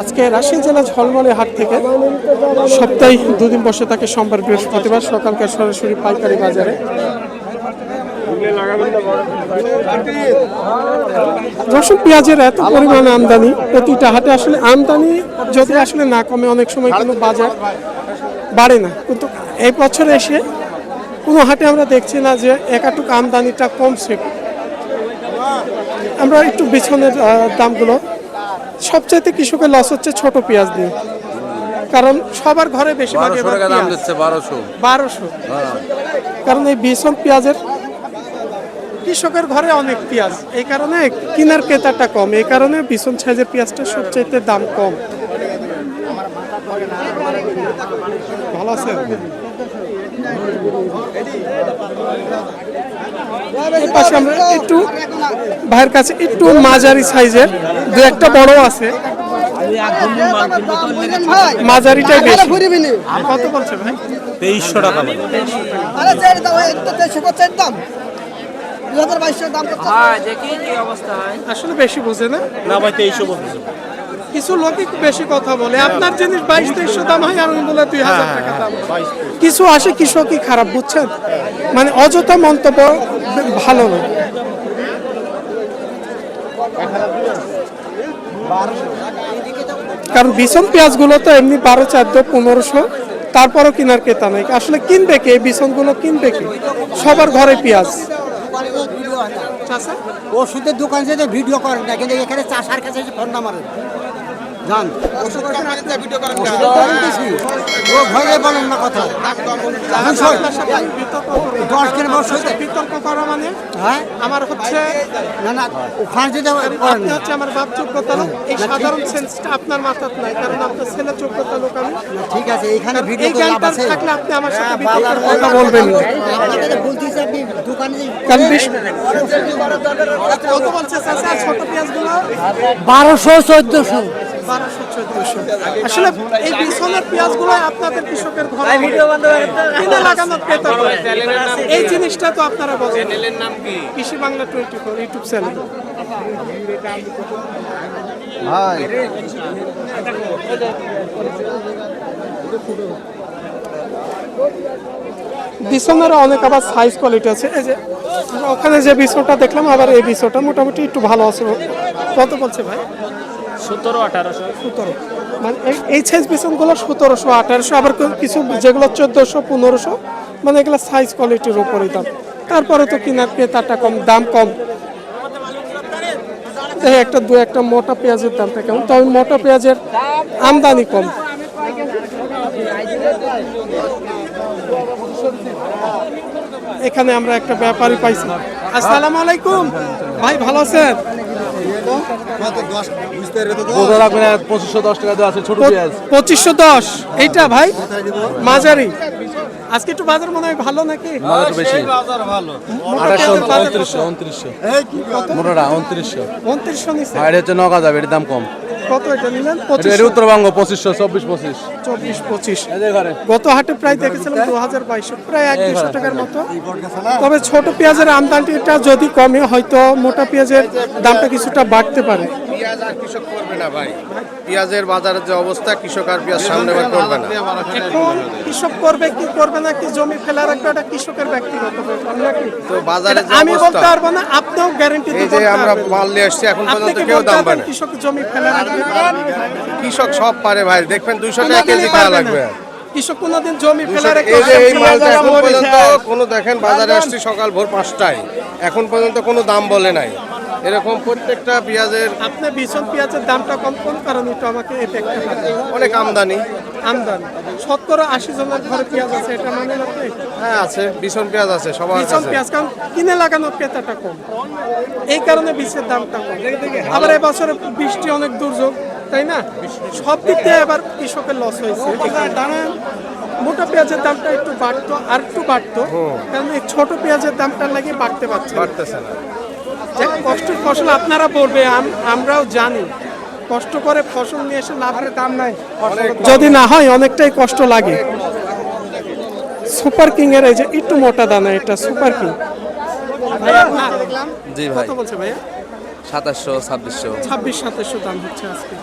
আজকে রাজশাহী জেলা ঝলমলে হাট থেকে সপ্তাহে দুদিন বসে থাকে সোমবার বৃহস্পতিবার সকালকার সরাসরি পাইকারি বাজারে। রসুন পেঁয়াজের এত পরিমাণে আমদানি, প্রতিটা হাটে আসলে আমদানি যদি আসলে না কমে, অনেক সময় কোনো বাজার বাড়ে না। কিন্তু এই বছর এসে কোনো হাটে আমরা দেখছি না যে একাটুক আমদানিটা কমছে। আমরা একটু বিছনের দামগুলো সবচাইতে কৃষকের লস হচ্ছে ছোট পেঁয়াজ দিয়ে। কারণ সবার ঘরে বেশি বারোশো বারোশো। কারণ এই বিছন পেঁয়াজের কৃষকের ঘরে অনেক পেঁয়াজ। এই কারণে কিনার ক্রেতাটা কম। এই কারণে বিছন সাইজের পেঁয়াজটা সবচাইতে দাম কম। ভালো আছে পাশে আমরা একটু ভাইয়ের কাছে একটু মাঝারি সাইজের দু একটা বড় আছে। মাঝারিটাই বেশি। কত বলছে ভাই? তেইশশো টাকা দাম। দু হাজার বাইশশো দাম করছে আসলে বেশি বোঝে না। না ভাই তেইশশো বলতেছে কিছু লোকই বেশি কথা বলে। আপনার জিনিস বাইশ তেইশশো দাম হয় আর উনি বলে দুই হাজার টাকা দাম। কিছু আসে কৃষকই খারাপ বুঝছেন? মানে অযথা মন্তব্য ভালো না কারণ বিছন পেঁয়াজগুলো তো এমনি বারো চোদ্দ পনেরোশো তারপরও কেনার কেতা নাই। আসলে কিনবে কে? এই বিছনগুলো কিনবে কে? সবার ঘরে পেঁয়াজ। ওষুধের দোকান থেকে ভিডিও করেন না কিন্তু এখানে চাষার কাছে ফোন নামারেন জান ও ভয়ে বলেন না কথা। দুশো বিতর্ক হয়েছে। করা মানে হ্যাঁ? আমার হচ্ছে না না ওখানে যদি আপনি হচ্ছে আমার বাপ যোগ্যতা এই সাধারণ সেন্সটা আপনার মাথাত নাই কারণ আপনার ছেলে যোগ্যতা লোক আমি। ঠিক আছে এইখানে ভিডিও করে লাভ আছে। থাকলে আপনি আমার সাথে বিতর্কের কথা বলবেন। না। বলতেছি বারোশো চোদ্দশো। আসলে এই বিছনের পেঁয়াজগুলো আপনাদের কৃষকের ঘরে কিনে লাগানো পেতে এই জিনিসটা তো আপনারা বলেন। নাম কি Krishi Bangla twenty four YouTube channel. বিছনের অনেক আবার সাইজ কোয়ালিটি আছে। এই যে ওখানে যে বিছনটা দেখলাম আবার এই বিছনটা মোটামুটি একটু ভালো আছে। কত বলছে ভাই? সতেরো আঠারোশো। সতেরো। মানে এই- সাইজ বিছনগুলো সতেরোশো আঠারোশো আবার কিছু যেগুলো চোদ্দোশো পনেরোশো মানে এগুলো সাইজ কোয়ালিটির উপরেই দাম। তারপরে তো কিনার ক্রেতাটা কম দাম কম। একটা দু একটা মোটা পেঁয়াজের দামটা কেমন? তবে মোটা পেঁয়াজের আমদানি কম। এখানে আমরা একটা ব্যাপারী পাইছি। আসসালামু আলাইকুম। ভাই ভালো আছেন? পঁচিশশো দশ আছে পঁচিশশো দশ। এইটা ভাই মাঝারি। আজকে একটু বাজার মনে হয় ভালো নাকি? উনত্রিশশো উনত্রিশশো। উনত্রিশশো। নিচ্ছে নগা যাবে এটার দাম কম। কত এটা নিলেন? পঁচিশ উত্তরবঙ্গ পঁচিশশো চব্বিশ পঁচিশ। চব্বিশ পঁচিশ। গত হাটে প্রায় দেখেছিলাম দু হাজার বাইশশো প্রায় এক দুশো টাকার মতো। তবে ছোট পেঁয়াজের আমদানিটা যদি কমে হয়তো মোটা পেঁয়াজের দামটা কিছুটা বাড়তে পারে। পেঁয়াজ আর কৃষক করবে না ভাই। পেঁয়াজের বাজারের যে অবস্থা কৃষক আর পেঁয়াজ সামনে বার করবে না। এখন কৃষক করবে কি করবে না কি জমি ফেলে রাখবে ওটা কৃষকের ব্যক্তিগত তো বাজারে আমি বলতে পারব না আপনিও গ্যারেন্টি এই যে আমরা মাল নিয়ে আসছি এখন আপনি পর্যন্ত কেউ দাম পায় না। কৃষক জমি ফেলে রাখবে? কৃষক সব পারে ভাই দেখবেন দুইশো টাকা কেজি খাওয়া লাগবে। কৃষক কোনোদিন জমি ফেলে রেখে এই যে এই সবজি মালটা এখন পর্যন্ত কোনো দেখেন বাজারে আসছি সকাল ভোর পাঁচটায়। এখন পর্যন্ত কোনো দাম বলে নাই। এরকম প্রত্যেকটা পেঁয়াজের আপনি বিশন পেঁয়াজের দামটা কম কম কারণ একটু আমাকে। অনেক আমদানি। আমদানি। শতকরা আশি জনের ঘরে পেঁয়াজ আছে এটা মানে হ্যাঁ আছে ভীষণ পেঁয়াজ আছে সবার ভীষণ পেঁয়াজ কারণ কিনে লাগানোর ক্রেতাটা কম। এই কারণে বীজের দামটা কম। আবার এবছরে বৃষ্টি অনেক দুর্যোগ তাই না? সব দিক দিয়ে এবার কৃষকের লস হয়েছে। মোটা পেঁয়াজের দামটা একটু বাড়তো আর একটু বাড়তো কারণ এই ছোট পেঁয়াজের দামটা লাগে বাড়তে পারছে। পারতেছে না। কষ্টের ফসল আপনারা পড়বে আমরাও জানি। কষ্ট করে ফসল নিয়ে এসে লাভের দাম নাই। যদি না হয় অনেকটাই কষ্ট লাগে। সুপার কিং এর এই যে একটু মোটা দানা এটা সুপার কিং। জি ভাই। কত বলছে ভাইয়া? সাতাশশো ছাব্বিশশো। ছাব্বিশ সাতাশশো দাম হচ্ছে আজকে।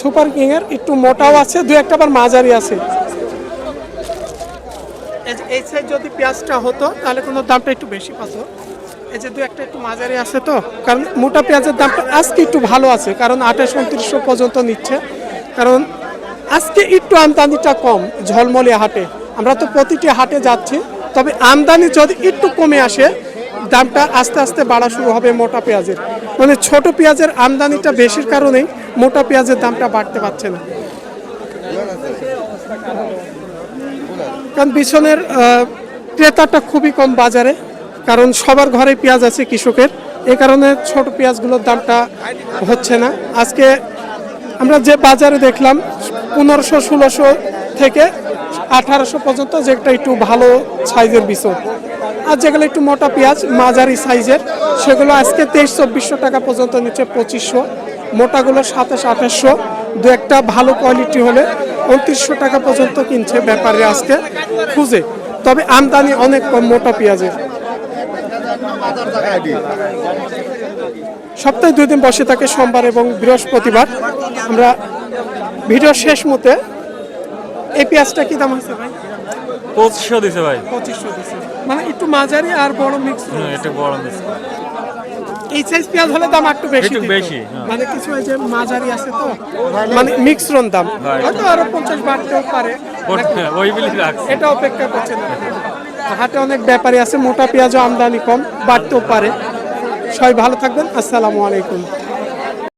সুপার কিং এর একটু মোটাও আছে দু একটা আবার মাঝারি আছে। এই সাইড যদি পেঁয়াজটা হতো তাহলে কোনো দামটা একটু বেশি পাতো। এই যে দু একটা একটু মাঝারি আছে তো, কারণ মোটা পেঁয়াজের দামটা আজকে একটু ভালো আছে, কারণ আঠাশ উনত্রিশশো পর্যন্ত নিচ্ছে। কারণ আজকে একটু আমদানিটা কম ঝলমলিয়া হাটে। আমরা তো প্রতিটি হাটে যাচ্ছি, তবে আমদানি যদি একটু কমে আসে, দামটা আস্তে আস্তে বাড়া শুরু হবে মোটা পেঁয়াজের। মানে ছোট পেঁয়াজের আমদানিটা বেশির কারণেই মোটা পেঁয়াজের দামটা বাড়তে পারছে না। কারণ বিছনের ক্রেতাটা খুবই কম বাজারে। কারণ সবার ঘরে পেঁয়াজ আছে কৃষকের। এ কারণে ছোট পেঁয়াজগুলোর দামটা হচ্ছে না। আজকে আমরা যে বাজারে দেখলাম, পনেরোশো, ষোলোশো থেকে আঠারোশো পর্যন্ত যেটা একটু ভালো সাইজের বিছন আর যেগুলো একটু মোটা পেঁয়াজ, মাঝারি সাইজের, সেগুলো আজকে তেইশ, চব্বিশশো টাকা পর্যন্ত নিচ্ছে পঁচিশশো। মোটাগুলো সাতাশ, আঠাশশো। দু একটা ভালো কোয়ালিটি হলে উনত্রিশশো টাকা পর্যন্ত কিনছে ব্যাপারে আজকে খুঁজে। তবে আমদানি অনেক কম মোটা পেঁয়াজের। সপ্তাহে দুই দিন। বসে থাকে সোমবার এবং বৃহস্পতিবার। আমরা ভিডিও শেষ মতে এই পেঁয়াজটা কি দাম আছে ভাই? পঁচিশশো দিছে ভাই। পঁচিশশো দিচ্ছে মানে একটু মাঝারি আর বড় মিক্স একটু বড় দিছে এই সাইজ পেঁয়াজ হলে দাম একটু বেশি একটু বেশি, হ্যাঁ। মানে কিছু এই যে মাঝারি আছে তো মানে মিক্সরন দাম। হয়তো আরও পঞ্চাশ বাড়তেও পারে। ওই বিলি রাখছে। এটা অপেক্ষা করছে না। হাটে অনেক ব্যাপারী আছে, মোটা পেঁয়াজও আমদানি কম, বাড়তেও পারে। সবাই ভালো থাকবেন, আসসালামু আলাইকুম।